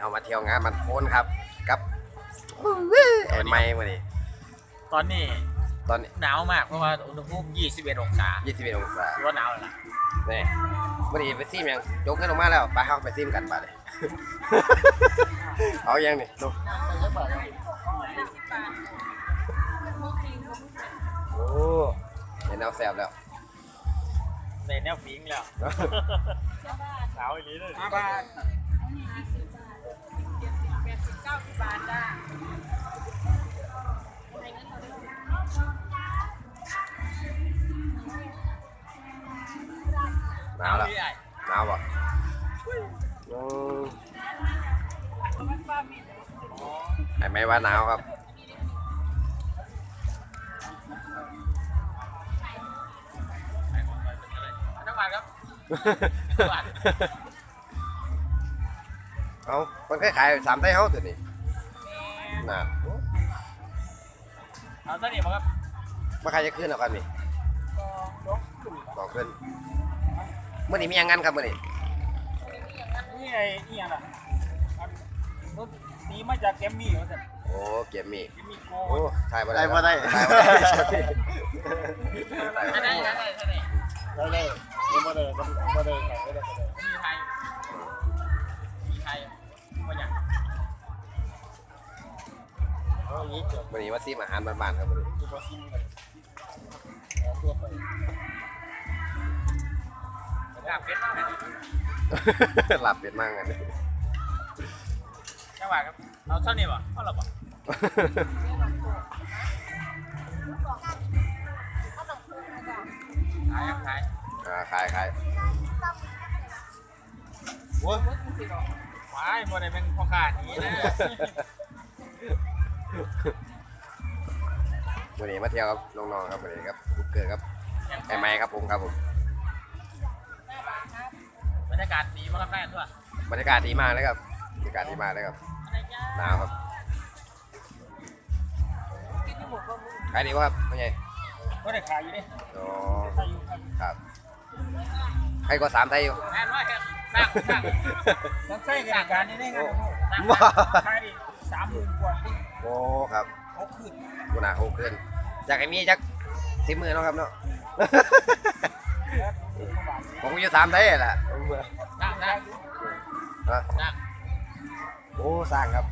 เอามาเที่ยวงานมันโคนครับ กับไอ้ไม้มาดิตอนนี้ตอนนี้หนาวมากเพราะว่าอุณหภูมิ 21 องศา 21 องศาถือว่าหนาวแล้วนะนี่วันนี้ไปซิมยังยกเงินออกมาแล้วไปเฮาไปซิมกันบัดเลยเอายังนี่ดูโอ้เห็นแนวแสบแล้วในแนวฟิงแล้วหนาวอีหลีเลย ห้าบาทหนาวแล้วพี่ใหญ่หนาวป่ะอืมไอ้ไม่ว่าหนาวครับน้ำมันครับเอา มันคล้ายๆสามไทยเฮาตัวนี้น่ะเอาเท่านี้มาครับมาใครจะขึ้นเอากันนี่บอกขึ้นเมื่อนี้มียังงั้นครับเมื่อนี้นี่ไอ้นี่ยังล่ะอันรถนี้มาจากแกมมี่ว่าแต่โอ้เก็บมีแกมมี่โกโอ้ถ่ายบ่ได้ถ่ายบ่ได้ถ่ายบ่ได้ไม่ได้ไม่ได้เท่านี้ได้ได้ยังไม่ได้ไม่ได้แข่งไม่ได้ไม่ได้ วันนี้มาซีมอาหารบ้านๆครับวันนี้จุดประสงค์เลยเอาตัวไปอยากเป็นมากเลยหลับเป็นมากอันนี้จังหวะครับ เอาเท่านี้ป่ะเท่าไหร่ป่ะขายครับขายอ่าขายขายโอ้ยขายบ่ได้เป็นพ่อค้าหนี้นะ วันนี้มาเที่ยวครับน้องๆครับวันนี้ครับลูกเกิดครับไอ้ไม้ครับผมครับผมบรรยากาศดีมากครับแม่ทั่วบรรยากาศดีมากเลยครับบรรยากาศดีมากเลยครับหนาวครับขายดีป่ะครับเป็นไงก็ได้ขายอยู่ดิอ๋อขายอยู่ครับครับใครก็สามไทยอยู่แม่น้อยครับสร้างสร้างต้องใช้กันการนี้ได้ไงล่ะพ่อสร้างว้าขายดิสามหมื่นกว่าที่ โอ้ครับเขาขึ้นกูน่าโหขึ้นอยากให้มีจักสิบมือเนาะครับเนาะแล้วดูเข้ามาผมก็อยู่สามไทยแหละสร้างสร้างฮะสร้างโอ้สร้างครับ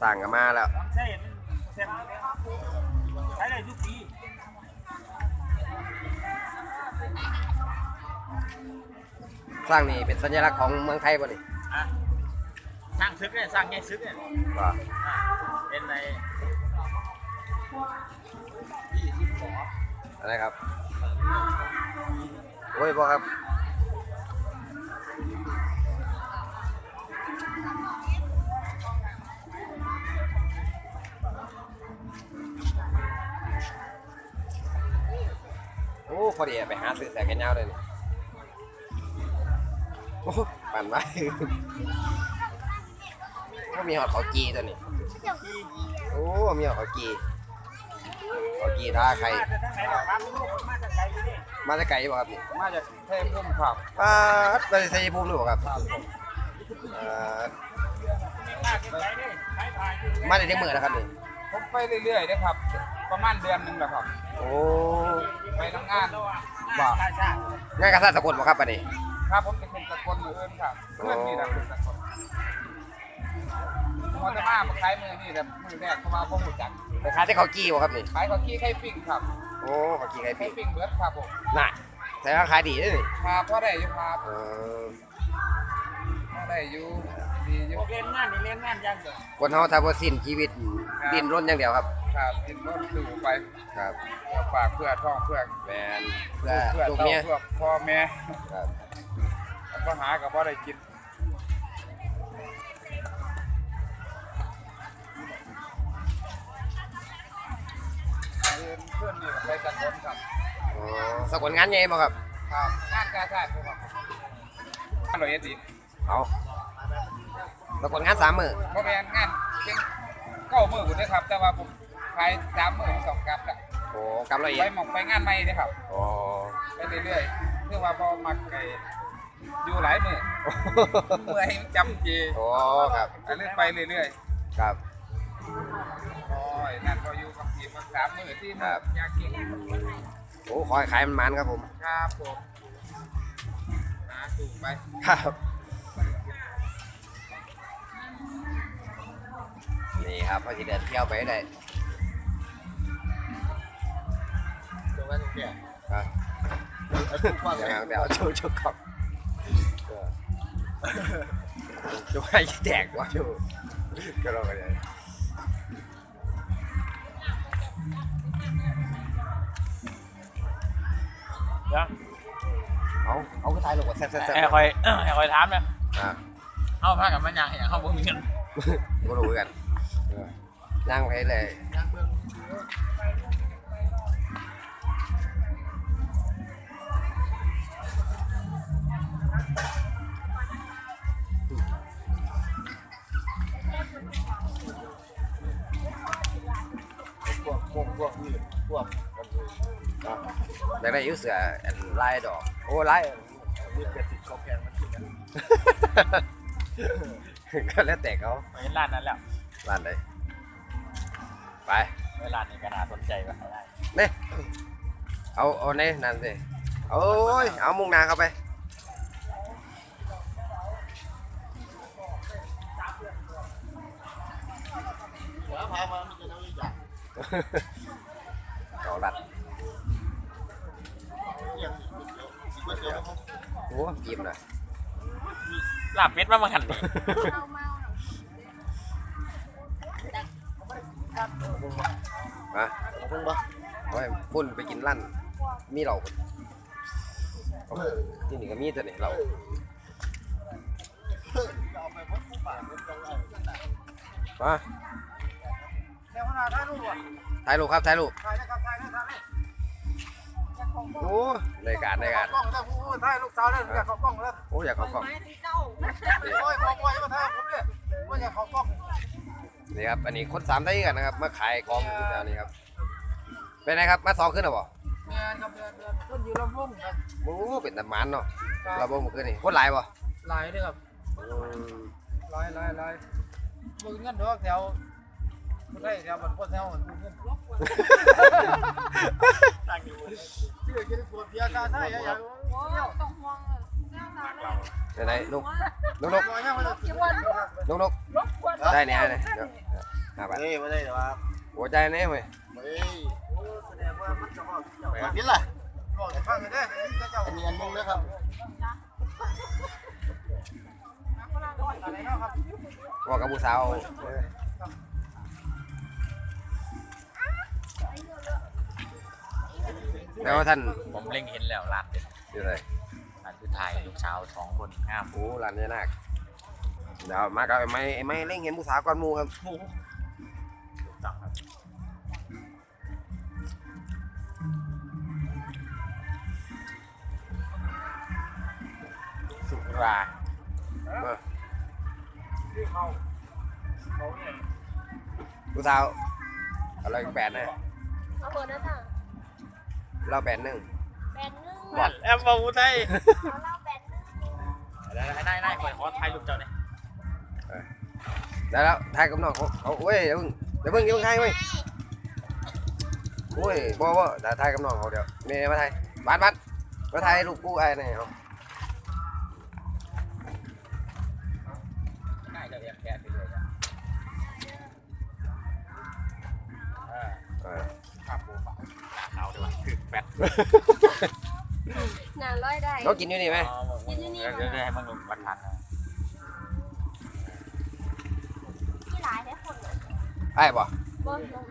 สร้างกันมาแล้วต้องใช้มันแซ่บอยู่แล้วใช้ได้ทุกปีสร้างนี่เป็นสัญลักษณ์ของเมืองไทยป่ะนี่อะ สร้างซึกเนี่ยสร้างแง่ซึกเนี่ยว่า อะเป็นในอะไรครับ โอ้ยพ่อครับโอ้พอดีไปหาซื้อแสกแกนยาวเลยนี่โอ้ปั่นไว้ โอ้มีหอดเขาจีตัวนี้ โอ้ มีหอดเขาจีเขาจีท่าใครมาจากทางไหนล่ะครับลูกมาจากไกลอยู่ดิมาจากไกลบ่ครับนี่มาจากเทพพุ่มครับป้าดไปชัยภูมิหรือเปล่าครับเอ่อมาจากไกลดิขายผ่านอยู่มาได้จังมือแล้วครับนี่ ผมไปเรื่อยๆนะครับ ประมาณเดือนหนึงแหละครับ โอ้ ไปทำงานบ่างานกษัตริย์สกลบ่ครับอันนี้ ครับผมเป็นคนสกลมืออื่นครับเพื่อนนี่แหละเป็นสกล ผมว่าจะมามาขายมือนี่แต่มือแรกเข้ามาพ่อหูจักไปขายที่เขาจีบ่ครับนี่ขายข้าวกี้ไข่ปิ้งครับโอ้เขาจีไข่ไข่ปิ้งปิ้งเบิร์ดครับผมน่ะแต่ว่าขายดีเด้อนี่ครับพ่อได้อยู่ครับเออพ่อได้อยู่ดีอยู่เล่นงานนี่เล่นงานยังเดียวคนเฮาถ้าบ่สิ้นชีวิตดิ้นรนอย่างเดียวครับ ครับกินต้นสู่ไปครับเพื่อฝากเพื่อท้องเพื่อแมนเพื่อเพื่อลูกเต้าเมียเพื่อพ่อแม่ครับแล้วก็หากับพ่อได้กิน เพื่อนนี่ไปสกลครับอ๋อสกลงานใหญ่บ่ครับครับงานกาชาติครับอร่อยดีเอาสกลงานสามมื้อเพราะเป็นงานเป็นเก้ามือผมด้วยครับ แต่ว่าผมขายสามมือสองกลับละโอ้กำละเอียไปดหมองไปงานใหม่เลยครับอ๋อไปเรื่อยๆเพื่อว่าพอมาไก่อยู่หลายมือเมื่อยจำจีโอ้ครับอันเรื่อยไปเรื่อยครับๆโอ้ยนั่นก็อยู่ กับทีมมาสามมือที่ครับ อยากกินโอ้ขอให้ขายมันมันๆครับผม ครับผมหาถูกไป ครับ นี่ครับพอจะเดินเที่ยวไปได้ตรงนั้นเนี่ยครับว่าเดี๋ยวไงเอาเดี๋ยวเอาชูชูกลับชูให้แตกว่าชูก็ลองกันเลย เดี๋ยวเอาเอาก็ตายลงกว่าแซ่บแซ่บแซ่บไอ้คอยไอ้คอยถามเนี่ยอะเอาผ้ากับมันยางอย่างเขาบ่มีเงินก็รู้กันเออนั่งไปเลยยังเมืองพวกพวกพวกนี่พวก อยากได้อยูเสืออันลายดอก โอ้ลายมีเจ็ดสิบเขาแพงมันขึ้นนะก็แล้วแต่เขาไปร้านนั้นแล้วร้านใดไปเวลานนี้ก็น่าสนใจว่าได้นี่เอาเอาในนั่นสิโอ้ยเอามุงนาเข้าไปหัวพามามันจะต้องอยากเอาลัด เรียกก๋วย เตี๋ยวก๋วยเตี๋ยวเขาโอ้ยิ้มหน่อยลาบเป็ดมามาหันนี่มาเพิ่งมาเอาไปพุ่นไปกินลั่น มีเราเอาที่นี่ก็มีแต่นี่เราเอาไปวัดผู้ป่าเป็นจังไรมาเดี๋ยวขนาดถ่ายรูปอะถ่ายรูปครับถ่ายรูป โอ้รายการรายการกล้องได้ผู้ถ่ายลูกสาวเลยอยากเข้ากล้องแล้วโอ้อยากเข้ากล้อง โอ้ยขอปล่อยมาถ่ายผมเนี่ยว่าอยากเข้ากล้องนี่ครับ อันนี้คนสามไทยกันนะครับ มาขายของอยู่แถวนี้ครับ เป็นไงครับ มาสองขึ้นหรอบ่เมียครับเดือนเดือนต้นอยู่ลำพุ่งครับโอ้เป็นตะมันเนาะเราบ่มาขึ้นนี่คนหลายบ่หลายด้วยครับอืมหลายหลายหลายมึงเงินดอกแถว ไม่ได้แถวมันคนแถวมันเงินชื่อกินปวดเบียร์ซาใช่ยังไหนไหนนกนกนกก่อนยังไม่ได้กินนกนกได้เนี่ยได้เนี่ยเดี๋ยหาไม่ได้หรอวะหัวใจแน่เว้ยเฮ้ยแบบนี้ล่ะบอกฟังกันได้เจ้าอันนี้อันนึงนะครับอะไรเนาะครับบอกกับผู้สาว แล้วท่านผมเล็งเห็นแล้วร้านเด็ดอยู่ไหนร้านคือไทยลูกสาวสองคนงามโอ้ร้านนี้นักเดี๋ยวมากับไอ้ไม้ไอ้ไม้เล่งเห็นผู้สาวก่อนหมูครับถูกต้องครับสุรามาที่เขาเขาเนี่ยผู้สาวอะไรแปดนะเอาเบอร์นั้นอะ เราแปดหนึ่งแบนนึงวัดแอมบาวูไทยเอาเล่าแบนนึงได้ได้ได้ขอขอถ่ายรูปเจ้าเนี่ยได้แล้วทายกับน้องเขาเขาเว้ยเดี๋ยวเพิ่งเดี๋ยวเพิ่งเดี๋ยวเพิ่งทายเว้ยโอ้ยบ่บ่เดี๋ยวทายกับน้องเขาเดี๋ยวนี่มาทายบ้านบ้านมาทายลูกกูไอ้นี่เอา นานร้อยได้เรากินอยู่นี่ไหมกินอยู่นี่เดี๋ยวเดี๋ยวให้มึงลงบัตรทันนะที่หลายได้คนเลยไอ้บ่บนลง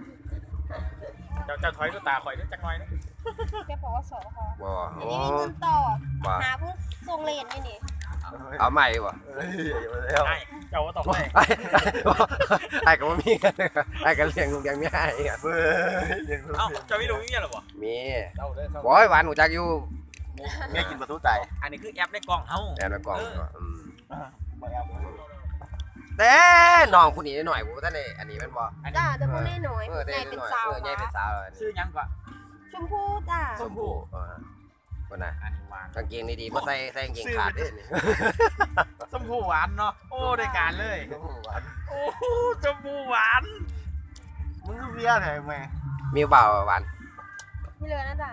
เจ้าเจ้าถอยตัวตาคอยด้วยจักหน่อยนะแกบอกว่าสองคอบ่อันโอ้นี้มีเงินต่อบ่หาผู้ทรงเลนนี่นี่เอาใหม่บ่เฮ้ยอย่ามาแล้วได้เจ้าว่าต้องไอ้ได้ไอ้ก็บ่มีกันไอ้ก็เลี้ยงลูกเลี้ยงเมียไอ้กันเฮ้ยเลี้ยงลูกเอ้าเจ้าไม่รู้เนี่ยหรอวะ มีเจ้าเลยบ่ให้หวานหูจักอยู่แม่กินประตูตายอันนี้คือแอปในกล่องเฮ้าแอนไว้กล่องอืมบ่เอาแต่น้องผู้นี้หน่อยกูท่านนี่อันนี้แมันบ่จ้าแต่พวกนี้หน่อยเออใหแต่ญ่เป็นหน่อยสาวเออใหญ่เป็นสาวแล้วอันชื่นี้อยังกว่าชมพู่จ้าชมพู่เออคนน่ะอันนี้หวานกางเกงดีๆมาใส่ใส่กางเกงขาดเด้อนี่ชมพูหวานเนาะโอ้ได้การเลยโอ้โหชมพูหวานมึงคือเบียร์ไหนแม่มีเบาหวาน ไม่เลยนะจ๊ะ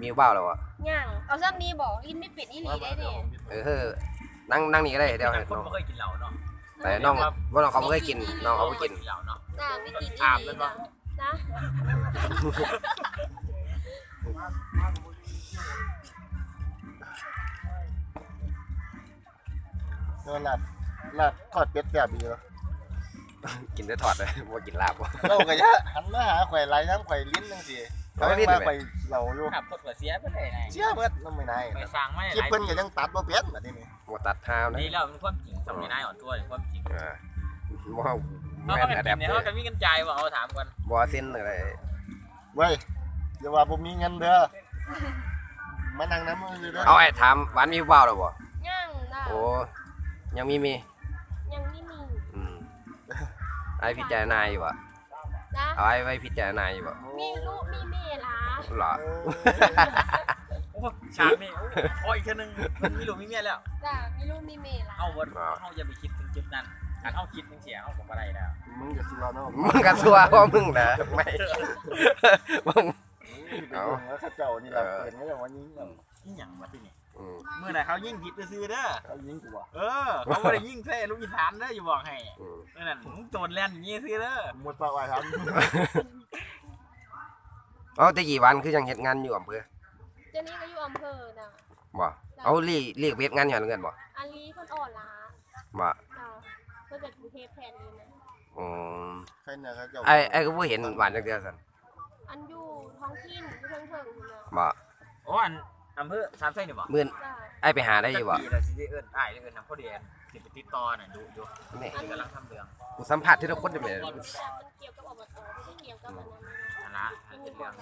มีเบาแล้วอะย่างเอาซ้ำนี้บอกลิ้นไม่เป็ดอีหลีได้ดิเออนั่งนั่งนี่ก็ได้เดี๋ยวให้คนน้องไม่เคยกินเหล้าเนาะแต่น้องว่าน้องเขาไม่เคยกินน้องเขาไม่กินเหล้าเนาะจ้าไม่กินอีอาบหเลลียนะปะนะเออลัดลัดทอดเป็ดแซ่บดีเหรอกินได้ถอดเลยว่ากินลาบวะเราก็อยะหันมาหาข่อยไหลน้ำข่อยลิ้นจังซี่ เอาเอาลิ้นมาไปข่อยเหล่าอยู่ขับรถเปิดเสียไปเลยไงเชี่ยเบิดน้ำไม่นายไปสั่งไม่คลิปหลายเพิ่นก็ยังตัดบ่เป็นบัดนี้หมดตัดเท้านะนี่แล้วมันความจริงสมัยนายอ่อนตัวเลยความจริงเออบ่เขาแม่ก็นกันอะแดกิปนเนี่ยเลเขายกันมีกันใจายว่าเอาถามกันบ่เส้นอะไรเว้ยอย่าว่าบ่มีเงินเด้อมานั่งน้ำมืออยู่เด้อเอาไอ้ถามหวานมีเบาแล้วบ่ย่างนะโอ้ยังมีมียังไม่มีอืมไอ้พิจารณาอยู่ บ่นะเอาไอ้ไว้พิจารณาอยู่บ่มีลูกมีเมล่ะเหรอ โอ้ฉากนี่โอ้อีกทีนึงมันมีลูกมีเมียแล้ว จ้ามีลูกมีเมล่ะเอาวัดเขาจะไปคิดถึงจุดนั้นการเขาคิดถึงเสียเขาผมอะไรแล้วมึงอย่าสิว่าเนาะมึงกระซัวว่ามึงเหรอไม่มึงเอาแล้วเขาเจ้านี่ล่ะเห็นไหมว่ายิงเอานี่อย่างวะที่นี่อืม เมื่อไหร่เขายิ่งผิดไปซื้อเด้อเขายิงกูว่ะเออ เขาไม่ได้ยิ่งแท้ลูกอีสานเด้ออยู่บอกให้อืมนั่นมึงโจรแล่นอย่างนี้ซื้อเด้อหมดปากไว้ครับเอาแต่กี่วันคือยังเฮ็ดงานอยู่อำเภอเจนี่ก็อยู่อำเภอน่ะบ่เอาลีเรียกเวทงานหย่อนเงินบ่อันนี้คนอ่อนล้าบ่จ้าเพื่อจะกรุงเทพแทนนี้นะอืมใครเนี่ยเขาเจ้าไอ้ไอ้ก็บ่เห็นหวานจักเทื่อซั่นอันอยู่ท้องถิ่นอยู่เทิงเทิงๆคุณนะบ่โอ้อัน อำเภอสามไส้นี่บ่มื้อจ้าไอ้ไปหาได้อยู่บ่ปีแล้วสิได้เอิ้นอ้ายได้เอิ้นทำพ่อเดียนสิไปติดต่อน่ะดูอยู่นี่ที่กำลังทำเรื่องกูสัมผัสทีละคนได้ไหมมันเกี่ยวกับอบตไม่ได้เกี่ยวกับอันนั้นนะอันละอันเป็นเรื่อง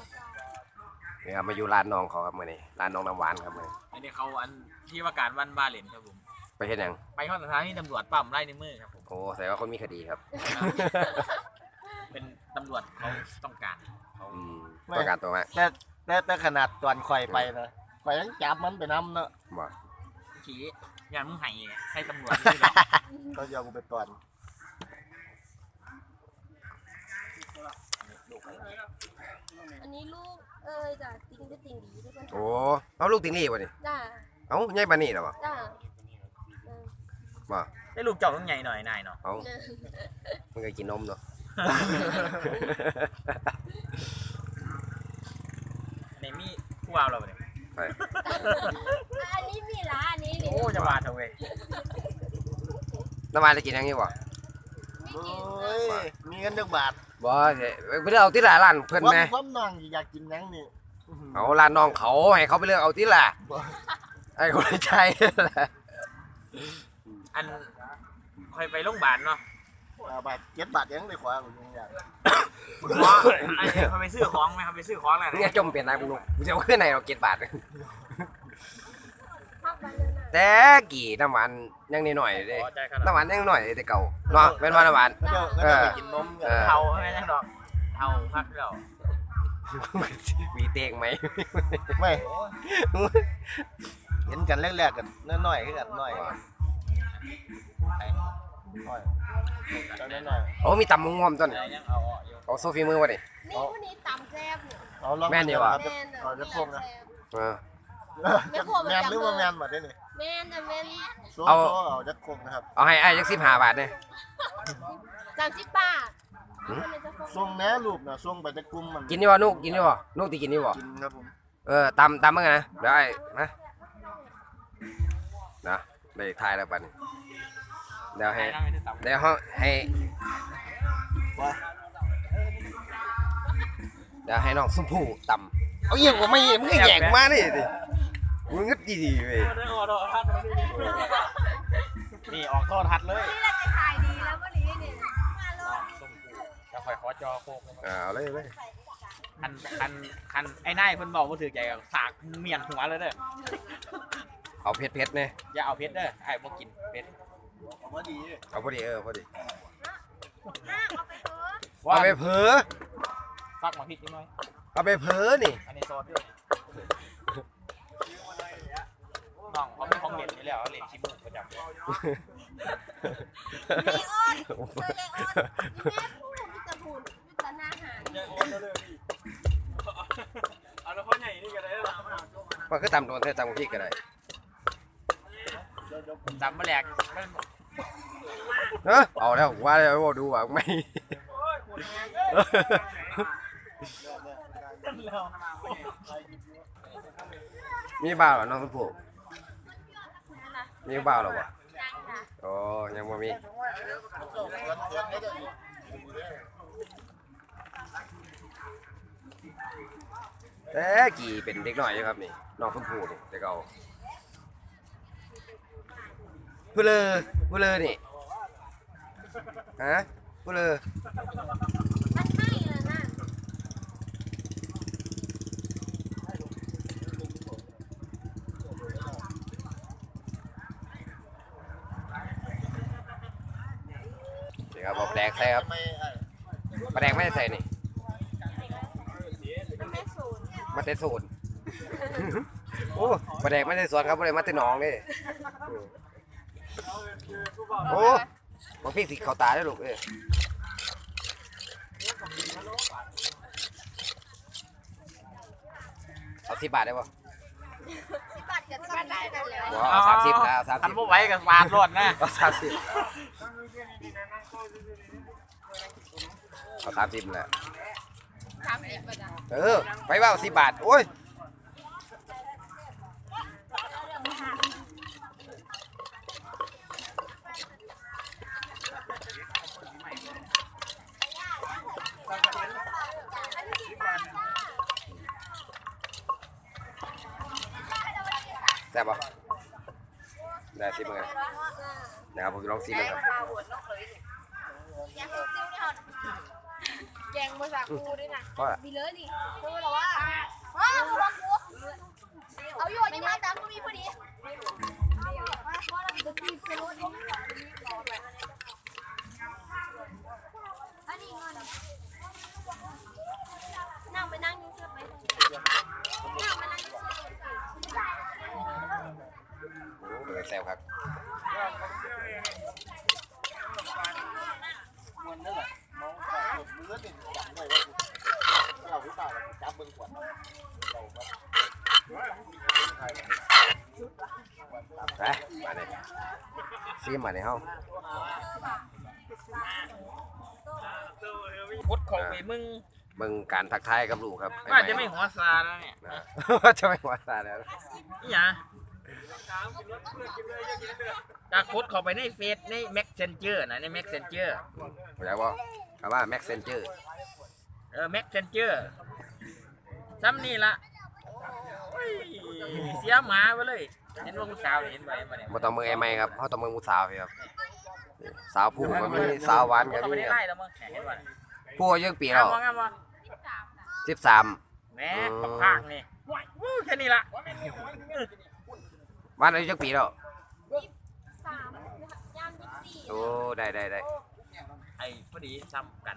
นี่ครับมาอยู่ร้านน้องเขาครับมื้อนี้ร้านน้องน้ำหวานครับมื้อนี้อันนี้เขาอันที่ว่าการวันบาเลนครับผม ไปเฮ็ดหยังไปเข้าสถานีตำรวจปั๊มไล่ในมือครับผม โอ้แสดงว่าคนมีคดีครับเป็นตำรวจเขาต้องการเขาอืมต้องการตัวมาแต่แต่แต่ขนาดตอนข่อยไปนะ ข่อยยังจับมันไปน้ำเนาะบ่ขี่อย่างมึงไห้ใส่ตำรวจนี่หรอเขาจะเอากูไปตอนอันนี้ลูกเอ้ยจ้าจริงจะจริงดีด้วยกันโอ้เอาลูกติงลี่บ่นี่จ้าเอ้าใหญ่ปานนี้เหรอบ่จ้าบ่ได้ลูกเจ้าต้องใหญ่หน่อยนายเนาะเอ้ามันก็กินนมเนาะในมีผู้วาวเราเนี่ย อันนี้มีละอันนี้นี่โอ้จะบาดเถอะเว้ยน้ำมันจะกินหยังอยู่บ่ไม่โอ้กินนะยมีเงินจักบาทบ่เดี๋ยวไปเลือกเอาที่ละร้านเพิ่นความแม่ความน้องอยากกินหยังนี่เอาร้านน้องเขาให้เขาไปเลือกเอาที่ละไอ้คนใจแหละอันคอยไปโรงพยาบาลเนาะเอาบาทเจ็ดบาทยังได้ขวากูยังอยา กเพราะไอ้เขาไปซื้อของไหมเขาไปซื้อของอะไรเนี่ยจมเป็นนายบุญนุกูจะเอาขึ้นไหนเราเก็บบาทพักไปเลยนะแต่กี่น้ำหวานยังนิดหน่อยเด้ใจขนาดน้ำหวานยังหน่อยแต่เก่าเนาะเป็นว่าน้ำหวานเขาเจ้าเขาเจ้าไปกินนมกันเออเทาไม่ใช่ดอกเทาพักเรามีเตงไหมไม่เห็นกันแรกๆกันน้อยๆคือกันน้อย น้อยจังน้อยโอ้มีตำมงวมต้นแต่ยังเอาออกอยู่เอาโซฟีมือมาดิ นี่ผู้นี้ตำแซ่บเนี่ยๆเอาลองแม่นดีว่ะครับแม่นเอาจะพงนะเออ แม่นหรือว่าแม่นหมดนี่แม่นแต่แม่นโซ่เอาโซ่เอาจะคงนะครับเอาให้ไอ้ยักสิบห้าบาทเนี่ย สามสิบบาทหืมคนเลยจะคงส่งแหน่ลูกนะส่งไปตะกุมมันกินดีวะนุกกินดีวะนุกตีกินดีวะกินครับผมเออตำตำมั้งนะเดี๋ยวไอ้นะนะได้ทายแล้วปัดนี้ เดี๋ยวให้ให้ไม่ได้ตับเดี๋ยวเขาให้ว่าเดี๋ยวให้น้องสุภูตำเอาเยี่ยงกว่าไม่มึงก็แยกมาดิดิมึงก็ดีดีเว้ยนี่ออกโทษทัดเลยนี่เราจะขายดีแล้ววันนี้เนี่ยมาลงส้มกูจะคอยขอจอโคกอ่าเอาเลยเลยคันคันคันไอ้นายเพิ่นบอกว่าถือใจกับสากเมียนหัวเลยเด้อเอาเผ็ดเผ็ดๆเนี่ยอย่าเอาเพชรเด้อไอ้บ่กินเพชร เอามาดีเอาพอดีเออพอดีห้าเอาไปเถอะเอาไปเผลอซักมาพริกนิดหน่อยเอาไปเผลอนี่อันนี้ซอสด้วยแล้วเอาเหรียญชิบุกประจำเลยเลออนเจอเลออนนี่แม่พูดมิตรพูดมิตรหน้าหารยายโอนแล้วเลยพี่เอาแล้วพ่อใหญ่นี่ก็ได้แล้วมันคือตำโดนแต่ตำพริกก็ได้ จำมาแหลกเอ้อเอาแล้วว่าแล้วว่าดูว่าไม่มีบ่าวเหรอน้องชมพู่มีบ่าวเหรอวะโอ้ยังบ่มีแต่กี่เป็นเด็กหน่อยอยู่ครับนี่น้องชมพู่นี่แต่เก่า ผู้เลอผู้เลอนี่ฮะผู้เลอมันให้เลยนะนี่ครับเอาแปลกใส่ครับไม่ไอ้ปลาแดงไม่ได้ใส่นี่มันแม่ศูนมาเตะสูนโอ้ปลาแดงไม่ได้สวนครับบ่ได้มาเตะหนองนี่ โอ้บางพี่สิเขาตาได้อลูกเอ้ยเอาสิบบาทได้ปะสิบบาทกับสิบบาทได้กันแล้วเอาสามสิบแล้วสามทัสินบบ่ไหวกับวาดรถนะเอาสามสิบเอาสามสิบแหละ สามสิบาทเออ ไปว่าสิบบาท โอ้ย ซ่บปะได้สิบเงินนะครับผมจะลองซิมเลยครับอยากซื้อติ้วนี่ฮะแกงภาษาคูด้วยนะเพราะอะไรมีเลยนี่คือหรอว่าอ๋อคือว่ากูเอาอยู่ยังไงตามก็มีพอดีอันนี้เงินนั่งไปนั่งยูเซอร์ไปนั่งไปนั่งยูเซอร์ โอ้เบอร์ แซวครับมันนั่นแหละมองขาดมือติดจับไว้ว่าเราหรือเปล่าจับเบิ่งขวดเราก็ไปมาเลยซิมมาในห้องพุดเข้าไปมึงมึงการทักทายกับลูกครับว่าจะไม่หัวซาแล้วเนี่ยนะว่าจะไม่หัวซาแล้วนี่หยั งจากพุดเข้าไปในเฟซในแม็กเซนเจอร์นะในแม็กเซนเจอร์ผมอยากบอกคำว่าแม็กเซนเจอร์เออแม็กเซนเจอร์ซ้ำนี่ละโอ้ยเสียหมาไปเลย เห็นว่าผู้สาวเห็นไหมมาเนี่ยมาต้องมือไอ้ไม้ครับเขาต้องมือมูสาวพี่ครับนี่สาวผู้ก็มีสาวหวานก็เขามีไม่ได้ครับไล่แล้วมั้งเห็นว่าผู้อายุปีงาแล้มวบ่งามบ่สิบสามแหม่ปักภาคนี่วู้แค่นี้ละ วันอายุจักปีแล้วสามย่ามยี่สิบสี่ โอ้ได้ได้ได้ ไอ้พอดีซ้ำกัน